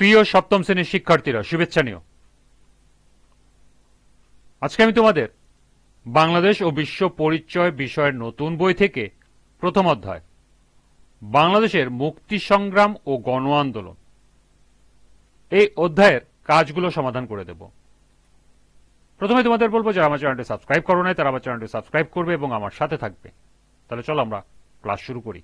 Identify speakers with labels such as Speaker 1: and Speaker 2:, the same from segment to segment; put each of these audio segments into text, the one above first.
Speaker 1: প্রিয় সপ্তম শ্রেণির শিক্ষার্থীরা, শুভেচ্ছা নিও। আজকে আমি তোমাদের বাংলাদেশ ও বিশ্ব পরিচয় বিষয়ের নতুন বই থেকে প্রথম অধ্যায়, বাংলাদেশের মুক্তি সংগ্রাম ও গণ আন্দোলন। এই অধ্যায়ের কাজগুলো সমাধান করে দেব। প্রথমে তোমাদের বলব, যারা আমার চ্যানেলটি সাবস্ক্রাইব করো নাই, তারা আমার চ্যানেলটি সাবস্ক্রাইব করবে এবং আমার সাথে থাকবে। তাহলে চলো আমরা ক্লাস শুরু করি।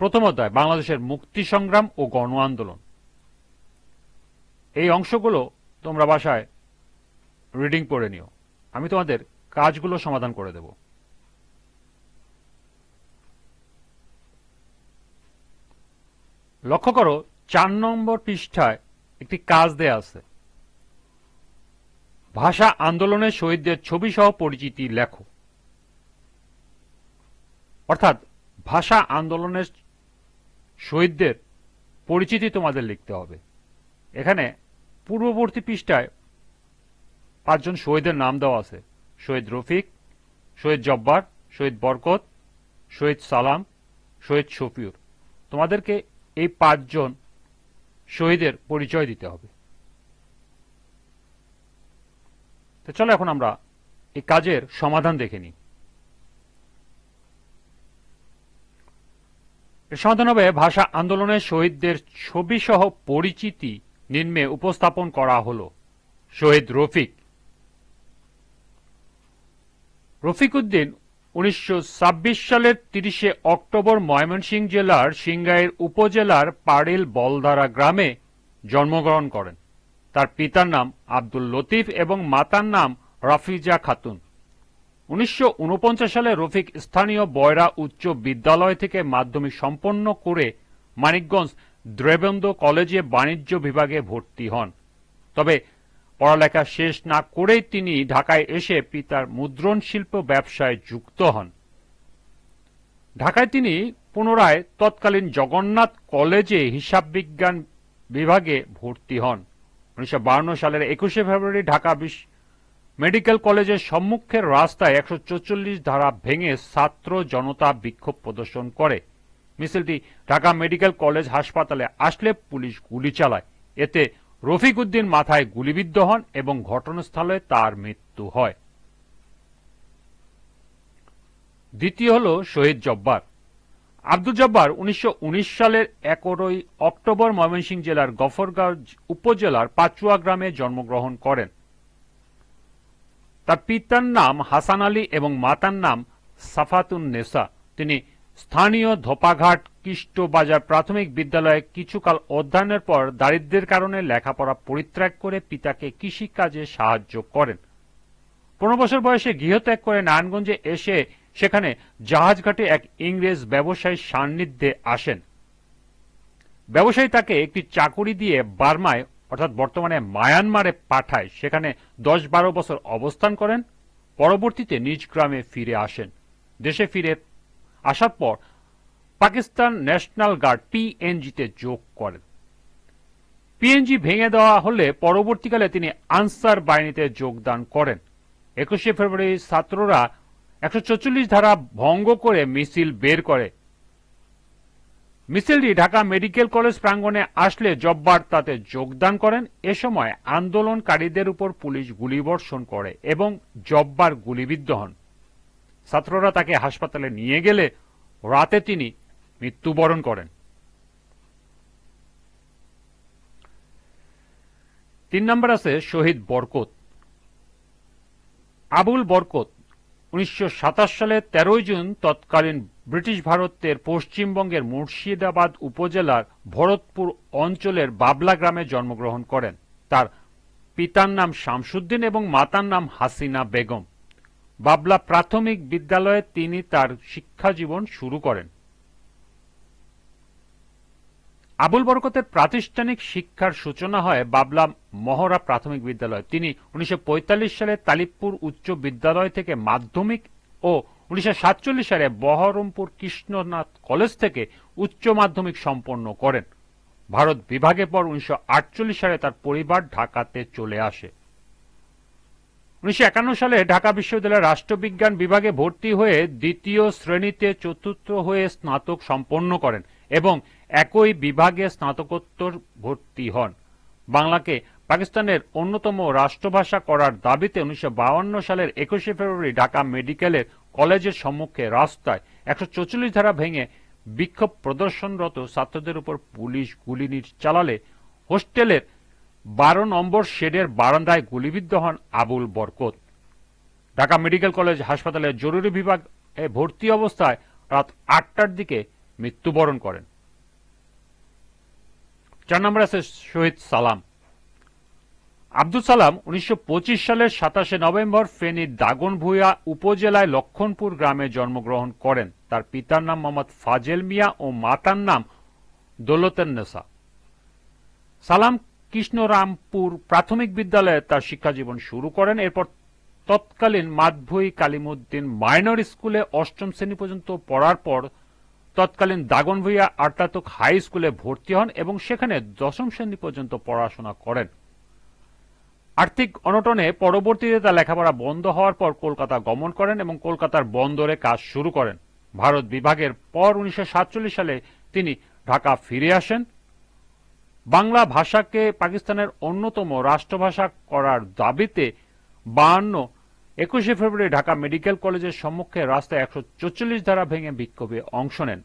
Speaker 1: প্রথম অধ্যায়, বাংলাদেশের মুক্তি সংগ্রাম ও গণ আন্দোলন। এই অংশগুলো তোমরা বাসায় রিডিং পড়ে নিও। আমি তোমাদের কাজগুলো সমাধান করে দেব। লক্ষ্য করো, চার নম্বর পৃষ্ঠায় একটি কাজ দেয়া আছে। ভাষা আন্দোলনের শহীদদের ছবি সহ পরিচিতি লেখো। অর্থাৎ ভাষা আন্দোলনের শহীদদের পরিচিতি তোমাদের লিখতে হবে। এখানে পূর্ববর্তী পৃষ্ঠায় পাঁচজন শহীদের নাম দেওয়া আছে। শহীদ রফিক, শহীদ জব্বার, শহীদ বরকত, শহীদ সালাম, শহীদ শফিউর। তোমাদেরকে এই পাঁচজন শহীদের পরিচয় দিতে হবে। তো চলো এখন আমরা এই কাজের সমাধান দেখে নিই। সমাধান হবে ভাষা আন্দোলনের শহীদদের ছবি সহ পরিচিতি নিম্নে উপস্থাপন করা হল। শহীদ রফিক। রফিক উদ্দিন উনিশশো সালের তিরিশে অক্টোবর ময়মনসিংহ জেলার সিংগাইর উপজেলার পাড়িল বলধারা গ্রামে জন্মগ্রহণ করেন। তার পিতার নাম আব্দুল লতিফ এবং মাতার নাম রাফিজা খাতুন। উনিশশো উনপঞ্চাশ সালে রফিক স্থানীয় বয়রা উচ্চ বিদ্যালয় থেকে মাধ্যমিক সম্পন্ন করে মানিকগঞ্জ দ্রেবেন্দ্র কলেজে বাণিজ্য বিভাগে ভর্তি হন। তবে পড়ালেখা শেষ না করেই তিনি ঢাকায় এসে পিতার মুদ্রণ শিল্প ব্যবসায় যুক্ত হন। ঢাকায় তিনি পুনরায় তৎকালীন জগন্নাথ কলেজে হিসাব বিজ্ঞান বিভাগে ভর্তি হন। উনিশশো সালের একুশে ফেব্রুয়ারি ঢাকা মেডিকেল কলেজের সম্মুখের রাস্তায় একশো ধারা ভেঙে ছাত্র জনতা বিক্ষোভ প্রদর্শন করে। মিছিলটি ঢাকা মেডিকেল কলেজ হাসপাতালে আসলে পুলিশ গুলি চালায়। এতে রফিক উদ্দিন মাথায় গুলিবিদ্ধ হন এবং ঘটনাস্থলে তার মৃত্যু হয়। দ্বিতীয় হল শহীদ জব্বার। আব্দুল জব্বার উনিশশো উনিশ সালের এগারোই অক্টোবর ময়মনসিংহ জেলার গফরগাঁও উপজেলার পাচুয়া গ্রামে জন্মগ্রহণ করেন। তার পিতার নাম হাসান আলী এবং মাতার নাম সাফাতুন নেসা। তিনি স্থানীয় ধোপাঘাট কিষ্ট বাজার প্রাথমিক বিদ্যালয়ে কিছুকাল অধ্যয়নের পর দারিদ্র্যের কারণে লেখাপড়া পরিত্যাগ করে পিতাকে কৃষিকাজে সাহায্য করেন। পনেরো বছর বয়সে গৃহত্যাগ করে নারায়ণগঞ্জে এসে সেখানে জাহাজঘাটে এক ইংরেজ ব্যবসায়ীর সান্নিধ্যে আসেন। ব্যবসায়ী তাকে একটি চাকুরি দিয়ে বার্মায়, অর্থাৎ বর্তমানে মায়ানমারে পাঠায়। সেখানে দশ বারো বছর অবস্থান করেন, পরবর্তীতে নিজ গ্রামে ফিরে আসেন। দেশে ফিরে আসার পর পাকিস্তান ন্যাশনাল গার্ড পিএনজিতে যোগ করেন। পিএনজি ভেঙে দেওয়া হলে পরবর্তীকালে তিনি আনসার বাহিনীতে যোগদান করেন। একুশে ফেব্রুয়ারি ছাত্ররা একশো ধারা ভঙ্গ করে মিছিল বের করে। মিছিলটি ঢাকা মেডিকেল কলেজ প্রাঙ্গণে আসলে জব্বার তাতে যোগদান করেন। এ সময় আন্দোলনকারীদের উপর পুলিশ গুলিবর্ষণ করে এবং জব্বার গুলিবিদ্ধ হন। ছাত্ররা তাকে হাসপাতালে নিয়ে গেলে রাতে তিনি মৃত্যুবরণ করেন। তিন নম্বর আছে শহীদ বরকত। আবুল বরকত উনিশশো সালের তেরোই জুন তৎকালীন ব্রিটিশ ভারতের পশ্চিমবঙ্গের মুর্শিদাবাদ উপজেলার ভরতপুর অঞ্চলের বাবলা গ্রামে জন্মগ্রহণ করেন। তার পিতার নাম শামসুদ্দিন এবং মাতার নাম হাসিনা বেগম। বাবলা প্রাথমিক বিদ্যালয়ে তিনি তার শিক্ষা জীবন শুরু করেন। আবুল বরকতের প্রাতিষ্ঠানিক শিক্ষার সূচনা হয় বাবলা মহড়া প্রাথমিক বিদ্যালয়। তিনি উনিশশো পঁয়তাল্লিশ সালে তালিবপুর উচ্চ বিদ্যালয় থেকে মাধ্যমিক ও উনিশশো সাতচল্লিশ সালে বহরমপুর কৃষ্ণনাথ কলেজ থেকে উচ্চ মাধ্যমিক সম্পন্ন করেন। ভারত বিভাগের পর উনিশশো আটচল্লিশ সালে তার পরিবার ঢাকাতে চলে আসে। উনিশশো সালে ঢাকা বিশ্ববিদ্যালয়ের রাষ্ট্রবিজ্ঞান বিভাগে ভর্তি হয়ে দ্বিতীয় শ্রেণীতে চতুর্থ হয়ে স্নাতক সম্পন্ন করেন এবং একই বিভাগে স্নাতকোত্তর ভর্তি হন। বাংলাকে পাকিস্তানের অন্যতম রাষ্ট্রভাষা করার দাবিতে উনিশশো সালের একুশে ফেব্রুয়ারি ঢাকা মেডিকেলের কলেজের সম্মুখে রাস্তায় একশো ধারা ভেঙে বিক্ষোভ প্রদর্শনরত ছাত্রদের উপর পুলিশ গুলি চালালে হোস্টেলের বারো নম্বর শেডের বারান্দায় গুলিবিদ্ধ হন আবুল বরকত। ঢাকা মেডিকেল কলেজ হাসপাতালের জরুরি বিভাগে ভর্তি অবস্থায় রাত আটটার দিকে মৃত্যুবরণ করেন। চার নম্বর আছে শহীদ সালাম। আব্দুল সালাম উনিশশো পঁচিশ সালের সাতাশে নভেম্বর ফেনীর দাগনভূঞা উপজেলায় লক্ষণপুর গ্রামে জন্মগ্রহণ করেন। তার পিতার নাম মোহাম্মদ ফাজেল মিয়া ও মাতার নাম দৌলতেন্নেসা সালাম কৃষ্ণরামপুর প্রাথমিক বিদ্যালয়ে তার শিক্ষা জীবন শুরু করেন। এরপর তৎকালীন মাদভুই কালিমুদ্দিন মাইনর স্কুলে অষ্টম শ্রেণি পর্যন্ত পড়ার পর তৎকালীন দাগনভূঞা আর্তাতক হাই স্কুলে ভর্তি হন এবং সেখানে দশম শ্রেণি পর্যন্ত পড়াশোনা করেন। আর্থিক অনটনে পরবর্তীতে তার লেখাপড়া বন্ধ হওয়ার পর কলকাতা গমন করেন এবং কলকাতার বন্দরে কাজ শুরু করেন। ভারত বিভাগের পর উনিশশো সাতচল্লিশ সালে তিনি ঢাকা ফিরে আসেন। বাংলা ভাষাকে পাকিস্তানের অন্যতম রাষ্ট্রভাষা করার দাবিতে বাহান্ন, একুশে ফেব্রুয়ারি ঢাকা মেডিকেল কলেজের সম্মুখে রাস্তায় একশো চল্লিশ ধারা ভেঙে বিক্ষোভে অংশ নেন।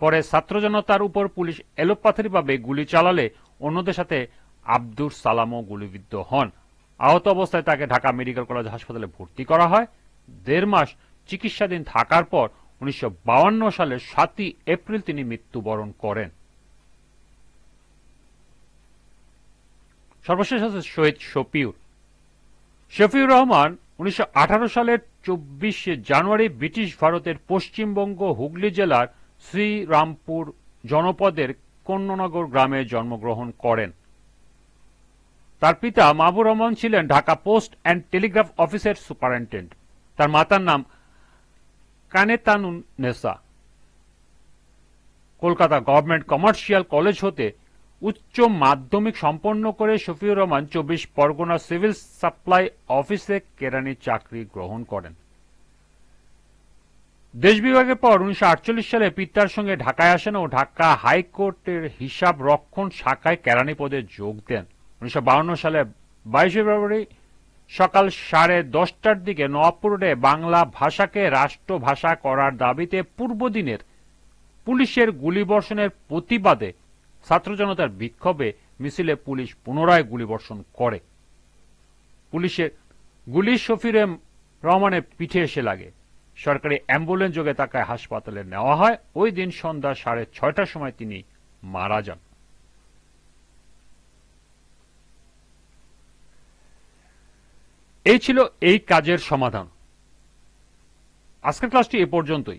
Speaker 1: পরে ছাত্র জনতার উপর পুলিশ এলোপাথারিভাবে গুলি চালালে অন্যদের সাথে আব্দুর সালামও গুলিবিদ্ধ হন। আহত অবস্থায় তাকে ঢাকা মেডিকেল কলেজ হাসপাতালে ভর্তি করা হয়। দেড় মাস চিকিৎসাধীন থাকার পর উনিশশো সালের সাতই এপ্রিল তিনি মৃত্যুবরণ করেন। সর্বশেষ আছে শহীদ শফিউর। শফিউর রহমান উনিশশো সালের চব্বিশে জানুয়ারি ব্রিটিশ ভারতের পশ্চিমবঙ্গ হুগলি জেলার শ্রীরামপুর জনপদের কন্যনগর গ্রামে জন্মগ্রহণ করেন। তার পিতা মাহবুর রহমান ছিলেন ঢাকা পোস্ট অ্যান্ড টেলিগ্রাফ অফিসের সুপারিনটেন্ডেন্ট। তার মাতার নাম Kanetanun Nesa Kolkata government commercial college হতে উচ্চ মাধ্যমিক সম্পন্ন করে শফিউর রহমান চব্বিশ পরগনা সিভিল সাপ্লাই অফিসে কেরানি চাকরি গ্রহণ করেন। দেশ বিভাগের পর উনিশশো আটচল্লিশ সালে পিতার সঙ্গে ঢাকায় আসেন ও ঢাকা হাইকোর্টের হিসাব রক্ষণ শাখায় কেরানি পদে যোগ দেন। উনিশশো সালে বাইশে ফেব্রুয়ারি সকাল সাড়ে দশটার দিকে রোডে বাংলা ভাষাকে রাষ্ট্রভাষা করার দাবিতে পূর্বদিনের পুলিশের গুলিবর্ষণের প্রতিবাদে ছাত্র জনতার বিক্ষোভে মিছিলে পুলিশ পুনরায় গুলিবর্ষণ করে। পুলিশের গুলি শফিরে রহমানের পিঠে এসে লাগে। সরকারি অ্যাম্বুলেন্স যোগে তাকে হাসপাতালে নেওয়া হয়। ওই দিন সন্ধ্যা সাড়ে ছয়টার সময় তিনি মারা যান। এই ছিল এই কাজের সমাধান। আজকের ক্লাসটি এ পর্যন্তই।